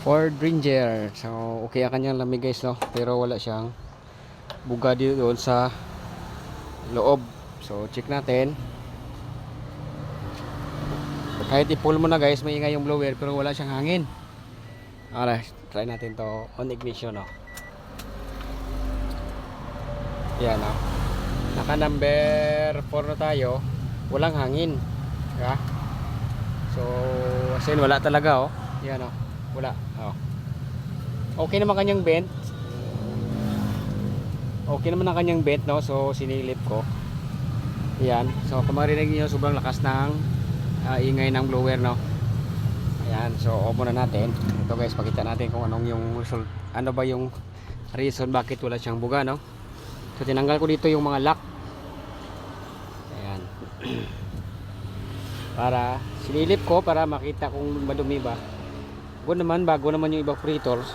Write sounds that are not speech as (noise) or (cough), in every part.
Ford Ranger. So, okay ang kanyang lamig guys, no? Pero wala siyang buga dito doon sa loob. So, check natin. Kahit i-pull mo na guys, may ingay yung blower pero wala siyang hangin. Alright, try natin to on ignition, no? Yan, no? Naka number 4 na tayo. Walang hangin. Diba? So, as wala talaga, oh. Yan, oh. Wala. Oh. Okay naman kanyang vent. Okay naman ang kanyang vent, no? So, sinilip ko. Yan. So, kung marinig niyo sobrang lakas ng ah, ingay ng blower, no? Ayan. So, off muna natin. Ito guys, pakita natin kung anong yung result. Ano ba yung reason bakit wala siyang buga, no? So, tinanggal ko dito yung mga lock. Ayan. (clears throat) para sinilip ko para makita kung madumi ba. Bago naman, bago naman yung evaporators.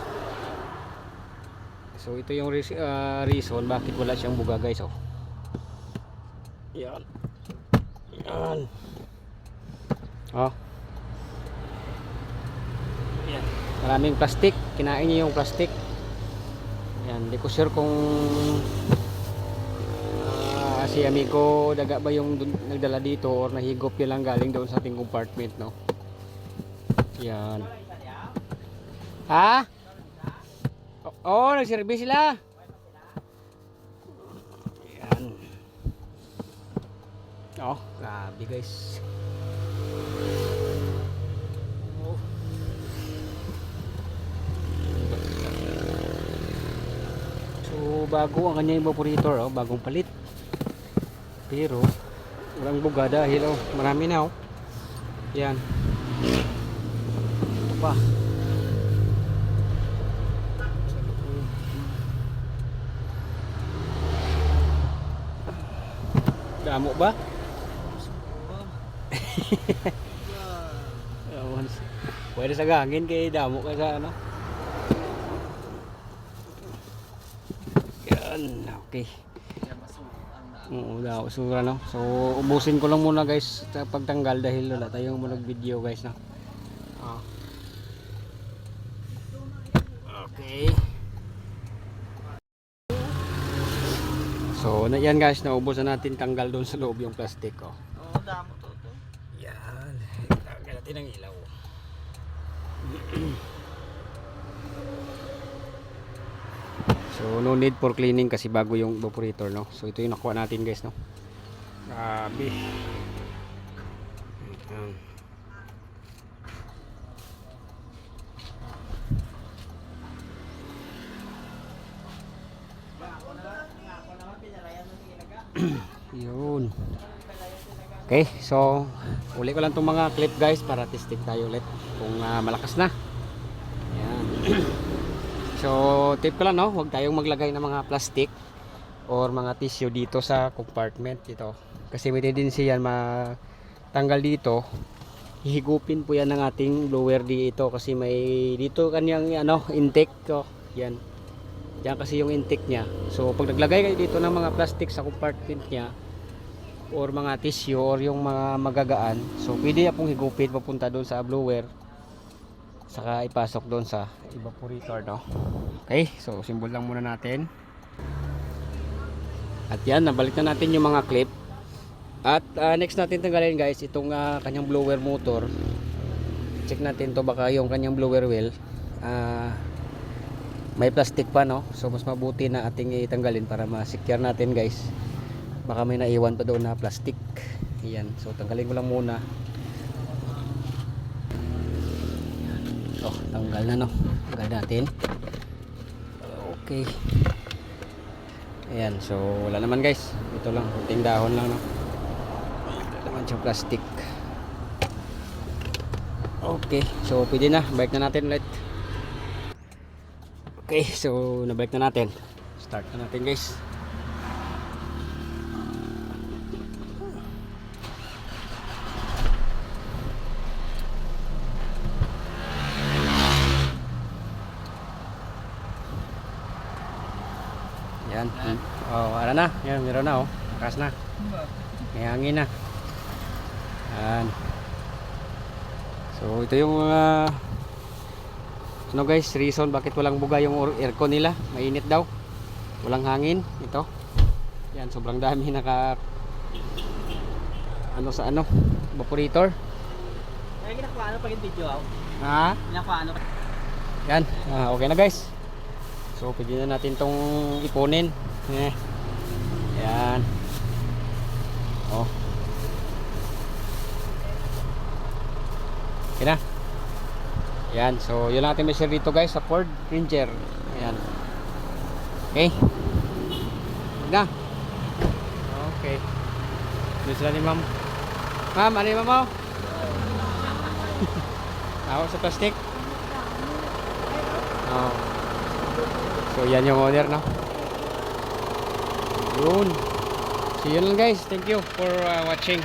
So, ito yung res- ah, reason bakit wala siyang buga, guys, oh. Yan. Yan. Oh. Yan. Maraming plastic. Kinain niya yung plastic. Yan. Hindi ko sure kung ah, si amigo daga ba yung dun- nagdala dito or nahigop niya lang galing doon sa ating compartment, no? Yan. Ha? Oo, oh, nagservice sila. Yan. Oh, grabe guys. Oh. So, bago ang kanyang evaporator, oh, bagong palit. Pero, walang buga dahil, oh, marami na, oh. Yan. Ito pa. Damo ba? (laughs) Pwede sa gangin kay damo ka sa ano. Yan, okay. Oo, daw, sura no. So, ubusin ko lang muna guys sa pagtanggal dahil wala tayong mag video guys no. Ah. Okay. So, na yan guys, naubos na natin tanggal doon sa loob yung plastic oh. Oo, damo to to. Yan. Tanggal natin ang ilaw. so no need for cleaning kasi bago yung evaporator no. So ito yung nakuha natin guys no. Grabe. Ayan. (clears throat) Yun. Okay, so uli ko lang itong mga clip guys para testing tayo ulit kung ah, malakas na. Ayan. (clears throat) so tip ko lang no, huwag tayong maglagay ng mga plastic or mga tissue dito sa compartment dito. Kasi may tendency yan matanggal dito. Hihigupin po yan ng ating blower dito kasi may dito kanyang ano intake ko. Yan. Yan kasi yung intake niya. So pag naglagay kayo dito ng mga plastic sa compartment niya, or mga tissue or yung mga magagaan so pwede na pong higupin papunta doon sa blower saka ipasok doon sa evaporator no? Okay so simbol lang muna natin. At yan nabalik na natin yung mga clip. At ah, next natin tanggalin guys itong ah, kanyang blower motor. Check natin to baka yung kanyang blower wheel ah, may plastic pa no? So mas mabuti na ating itanggalin para ma-secure natin guys. Baka may naiwan pa doon na plastic. Yan so tanggalin ko lang muna. Oh tanggal na no? Tanggal natin. Okay. Ayan. So wala naman guys. Ito lang. Kunting dahon lang no? Wala naman siyang plastic. Okay. So pwede na. Balik na natin ulit okay so nabalik na natin start na natin guys Yan. Oh, wala na. Yan, meron na oh. Lakas na. May hangin na. Yan. So, ito yung mga Ano guys, reason bakit walang buga yung aircon nila. Mainit daw. Walang hangin. Ito. Yan, sobrang dami naka ano sa ano, evaporator. Kaya ginakuha ano pag yung video ako? Ha? Ginakuha ano? Yan, ah, okay na guys. So, pwede na natin tong ipunin. Eh. Yan. Oh. Okay na. Yan, so yun lang ating measure dito guys sa Ford Ranger. Ayan. Okay. Na. Okay. Doon sila ni ma'am. Ma'am, ano yung ma'am? Ako (laughs) sa plastic. Oh. So yan yung order no. Yun. So yun lang guys. Thank you for uh, watching.